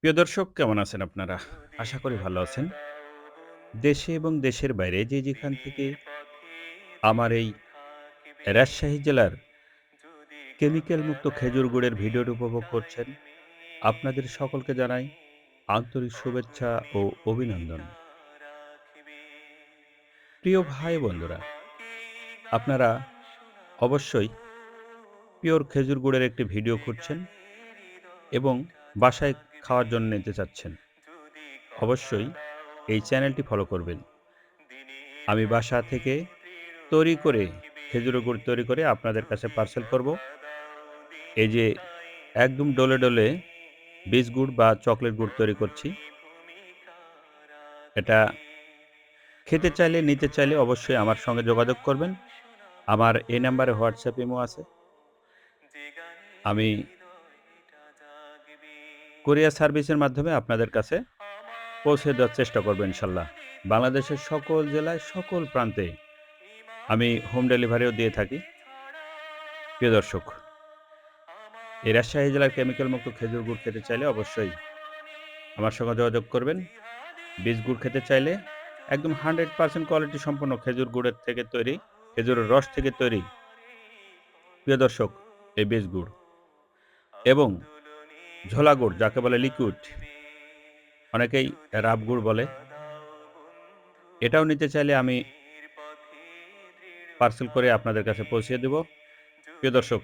প্রিয় দর্শক কেমন আছেন আপনারা? আশা করি ভালো আছেন। দেশে এবং দেশের বাইরে যে যেখান থেকে আমার এই রাজশাহী জেলার কেমিক্যাল মুক্ত খেজুর গুড়ের ভিডিওটি উপভোগ করছেন, আপনাদের সকলকে জানাই আন্তরিক শুভেচ্ছা ও অভিনন্দন। প্রিয় ভাই বন্ধুরা, আপনারা অবশ্যই পিওর খেজুর গুড়ের একটি ভিডিও করছেন এবং বাসায় খাওয়ার জন্য নিতে চাচ্ছেন। অবশ্যই এই চ্যানেলটি ফলো করবেন। আমি বাসা থেকে তৈরি করে খেজুরের গুড় তৈরি করে আপনাদের কাছে পার্সেল করব। এই যে একদম ডলে, ডলে বীজ গুড় বা চকলেট গুড় তৈরি করছি। এটা খেতে চাইলে, নিতে চাইলে অবশ্যই আমার সঙ্গে যোগাযোগ করবেন। আমার এই নাম্বারে হোয়াটসঅ্যাপ ইমো আছে। আমি কুরিয়ার সার্ভিসের মাধ্যমে আপনাদের কাছে পৌঁছে দেওয়ার চেষ্টা করব ইনশাল্লাহ। বাংলাদেশের সকল জেলায়, সকল প্রান্তে আমি হোম ডেলিভারিও দিয়ে থাকি। প্রিয় দর্শক, এই রাজশাহী জেলার কেমিক্যাল মুক্ত খেজুর গুড় খেতে চাইলে অবশ্যই আমার সঙ্গে যোগাযোগ করবেন। বীজ গুড় খেতে চাইলে একদম 100% কোয়ালিটি সম্পন্ন খেজুর গুড়ের থেকে তৈরি, খেজুরের রস থেকে তৈরি। প্রিয় দর্শক, এই বীজ গুড় এবং ঝোলা গুড় যাকে বলে লিকুইড, অনেকেই রাব গুড় বলে। এটাও নিতে চাইলে আমি পার্সেল করে আপনাদের কাছে পৌঁছিয়ে দেব। প্রিয় দর্শক,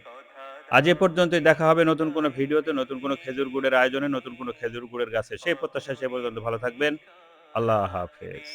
আজ এ পর্যন্তই দেখা হবে নতুন কোনো ভিডিওতে, নতুন কোনো খেজুর গুড়ের আয়োজনে, নতুন কোনো খেজুর গুড়ের গাছে। সেই প্রত্যাশায় সে পর্যন্ত ভালো থাকবেন। আল্লাহ হাফেজ।